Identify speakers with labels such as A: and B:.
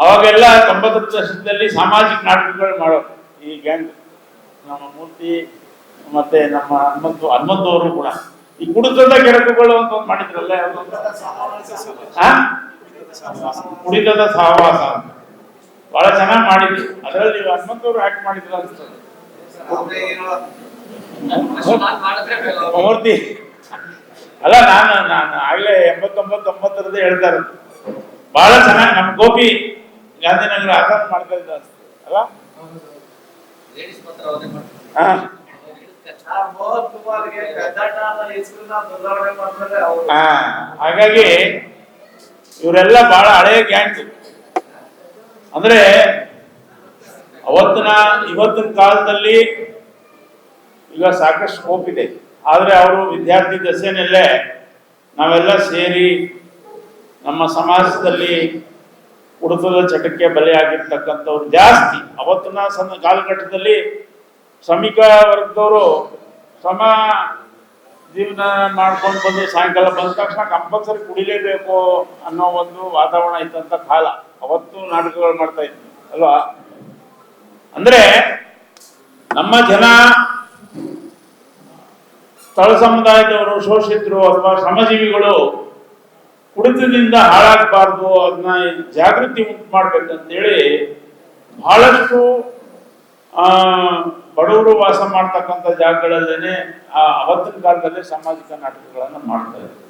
A: ಅವಾಗೆಲ್ಲ ತೊಂಬತ್ತರ ದಶಕದಲ್ಲಿ ಸಾಮಾಜಿಕ ನಾಟಕಗಳು ಮಾಡೋ ಈ ಗ್ಯಾಂಗ್ ನಮ್ಮ ಮೂರ್ತಿ, ಮತ್ತೆ ನಮ್ಮ ಹನುಮಂತು, ಹನುಮಂತವರು ಕೂಡ. ಈ ಕುಡಿತದ ಕೆಡಕುಗಳು ಅಂತ ಒಂದು ಮಾಡಿದ್ರಲ್ಲ? ಕುಡಿತದ ಸಹವಾಸ ಬಹಳ ಚೆನ್ನಾಗಿ ಮಾಡಿದ್ರು. ಅದರಲ್ಲಿ ನೀವು ಹನುಮಂತವ್ರು ಆಕ್ಟ್ ಮಾಡಿದ್ರ ಅನ್ಸ್ತದೆ. ಮೂರ್ತಿ. ಅಲ್ಲ, ನಾನು ನಾನು ಆಗ್ಲೇ ಎಂಬತ್ತೊಂಬತ್ತು ತೊಂಬತ್ತರದ್ದು ಹೇಳ್ತಾ ಇರೋದು. ಬಹಳ ಚೆನ್ನಾಗಿ, ನಮ್ಮ ಗೋಪಿ ಗಾಂಧಿನಗರ ಆಧಾರ ಮಾಡ್ತಾ ಇದ್ದ ಅಲ್ಲ? ಹಾಗಾಗಿ ಇವರೆಲ್ಲ ಬಹಳ ಹಳೆಯ ಗ್ಯಾಂಗ್ ಅಂದ್ರೆ ಅವತ್ತಿನ ಇವತ್ತಿನ ಕಾಲದಲ್ಲಿ ಈಗ ಸಾಕಷ್ಟು ಸ್ಕೋಪ್ ಇದೆ. ಆದ್ರೆ ಅವರು ವಿದ್ಯಾರ್ಥಿ ದಶೆನಲ್ಲೇ ನಾವೆಲ್ಲ ಸೇರಿ ನಮ್ಮ ಸಮಾಜದಲ್ಲಿ ಕುಡಿತದ ಚಟಕ್ಕೆ ಬಲೆಯಾಗಿರ್ತಕ್ಕಂಥವ್ರು ಜಾಸ್ತಿ. ಅವತ್ತಿನ ಸಣ್ಣ ಕಾಲಘಟ್ಟದಲ್ಲಿ ಶ್ರಮಿಕ ವರ್ಗದವರು ಶ್ರಮ ಜೀವನ ಮಾಡ್ಕೊಂಡು ಬಂದು ಸಾಯಂಕಾಲ ಬಂದ ತಕ್ಷಣ ಕಂಪಲ್ಸರಿ ಕುಡಿಲೇಬೇಕು ಅನ್ನೋ ಒಂದು ವಾತಾವರಣ ಇದ್ದಂಥ ಕಾಲ. ಅವತ್ತು ನಾಟಕಗಳು ಮಾಡ್ತಾ ಇದ್ವಿ. ಅಲ್ವಾ? ಅಂದ್ರೆ ನಮ್ಮ ಜನ ಸ್ಥಳ ಸಮುದಾಯದವರು, ಶೋಷಿತರು ಅಥವಾ ಶ್ರಮಜೀವಿಗಳು ಕುಡಿತದಿಂದ ಹಾಳಾಗಬಾರ್ದು, ಅದನ್ನ ಜಾಗೃತಿ ಉಂಟು ಮಾಡ್ಬೇಕಂತೇಳಿ ಬಹಳಷ್ಟು, ಆ, ಬಡವರು ವಾಸ ಮಾಡ್ತಕ್ಕಂಥ ಜಾಗಗಳಲ್ಲೇನೆ, ಆ, ಅವತ್ತಿನ ಕಾಲದಲ್ಲಿ ಸಾಮಾಜಿಕ ನಾಟಕಗಳನ್ನು ಮಾಡ್ತಾ